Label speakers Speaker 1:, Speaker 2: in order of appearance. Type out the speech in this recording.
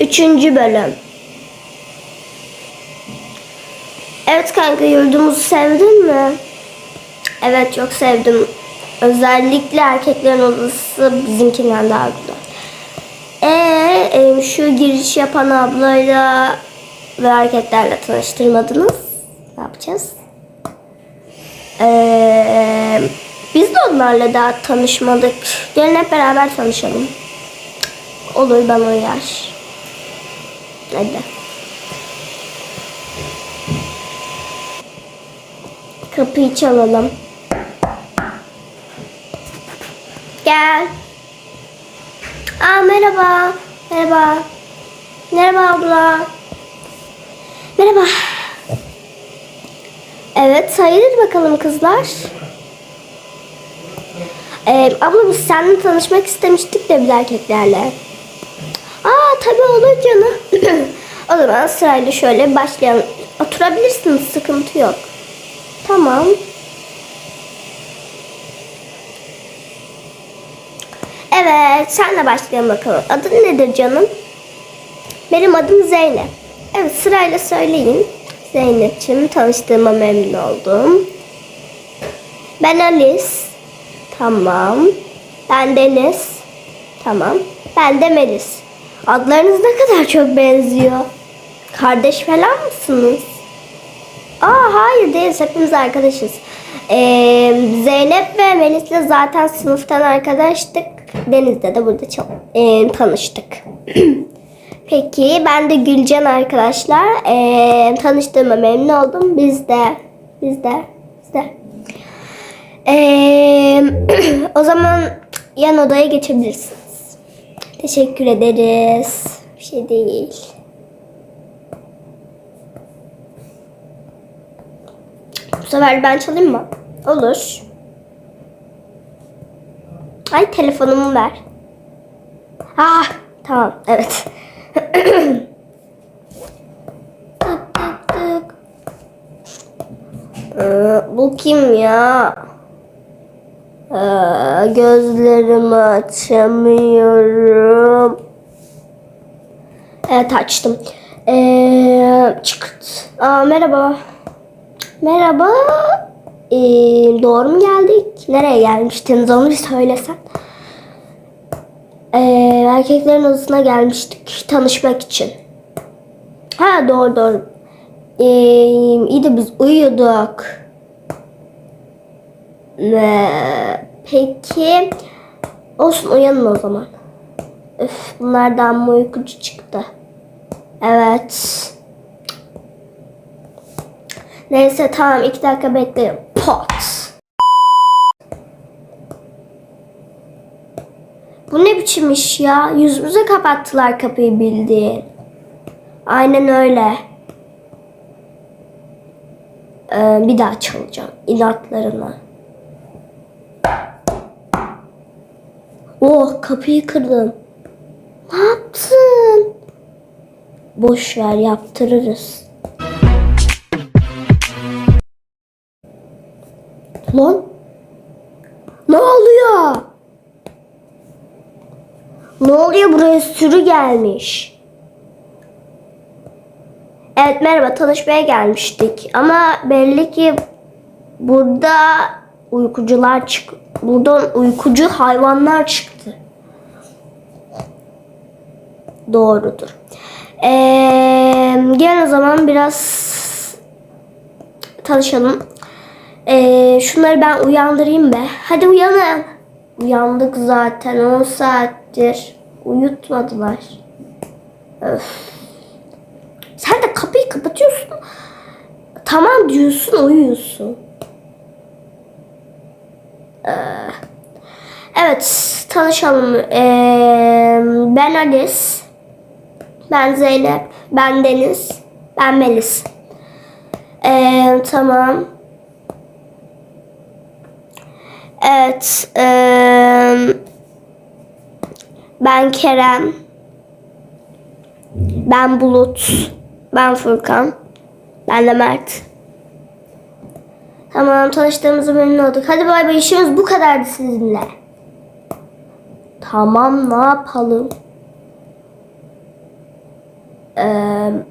Speaker 1: Üçüncü bölüm. Evet kanka yurdumuzu sevdin mi? Evet çok sevdim. Özellikle erkeklerin odası bizimkinden daha güzel. Ee, e, şu giriş yapan ablayla ve erkeklerle tanıştırmadınız. Ne yapacağız? Ee, biz de onlarla daha tanışmadık. Gelin hep beraber tanışalım. Olur bana uyar. Hadi. Kapıyı çalalım. Gel. Aa merhaba. Merhaba. Merhaba abla. Merhaba. Evet hayırdır bakalım kızlar. Ee, abla biz seninle tanışmak istemiştik de biz erkeklerle. Tabii olur canım. o zaman sırayla şöyle başlayalım. Oturabilirsiniz sıkıntı yok. Tamam. Evet senle başlayalım bakalım. Adın nedir canım? Benim adım Zeynep. Evet sırayla söyleyin. Zeynep'ciğim tanıştığıma memnun oldum. Ben Alice. Tamam. Ben Deniz. Tamam. Ben de Melis. Adlarınız ne kadar çok benziyor. Kardeş falan mısınız? Aa hayır değiliz. Hepimiz arkadaşız. Ee, Zeynep ve Melis'le zaten sınıftan arkadaştık. Deniz'le de burada çok e, tanıştık. Peki ben de Gülcan arkadaşlar. Ee, tanıştığıma memnun oldum. Biz de. Biz de. Biz de. Ee, o zaman yan odaya geçebilirsiniz. Teşekkür ederiz. Bir şey değil. Bu sefer ben çalayım mı? Olur. Ay telefonumu ver. Ah tamam evet. tık tık tık. Ee, bu kim ya? Ee, gözlerimi açamıyorum. Evet açtım. Ee, çıktı. Aa, merhaba. Merhaba. Ee, doğru mu geldik? Nereye gelmiştiniz onu bir söylesen. Ee, erkeklerin odasına gelmiştik tanışmak için. Ha doğru doğru. Ee, iyi de biz uyuyorduk. Ee, peki. Olsun uyanın o zaman. Öf, bunlardan mı uykucu çıktı? Evet. Neyse tamam iki dakika bekleyin. Pot. Bu ne biçim iş ya? Yüzümüze kapattılar kapıyı bildiğin. Aynen öyle. Ee, bir daha çalacağım. inatlarına. Oh kapıyı kırdım. Ne yaptın? Boş ver yaptırırız. Lan? Ne oluyor? Ne oluyor buraya sürü gelmiş. Evet merhaba tanışmaya gelmiştik ama belli ki burada uykucular çık buradan uykucu hayvanlar çıktı. Doğrudur. Ee, gel o zaman biraz tanışalım. Ee, şunları ben uyandırayım be. Hadi uyanın. Uyandık zaten 10 saattir. Uyutmadılar. Öf. Sen de kapıyı kapatıyorsun. Tamam diyorsun uyuyorsun. Ee, evet tanışalım. Ee, ben Alice. Ben Zeynep. Ben Deniz. Ben Melis. Ee, tamam. Evet. eee, ben Kerem. Ben Bulut. Ben Furkan. Ben de Mert. Tamam tanıştığımızı memnun olduk. Hadi bay bay işimiz bu kadardı sizinle. Tamam ne yapalım? Ee,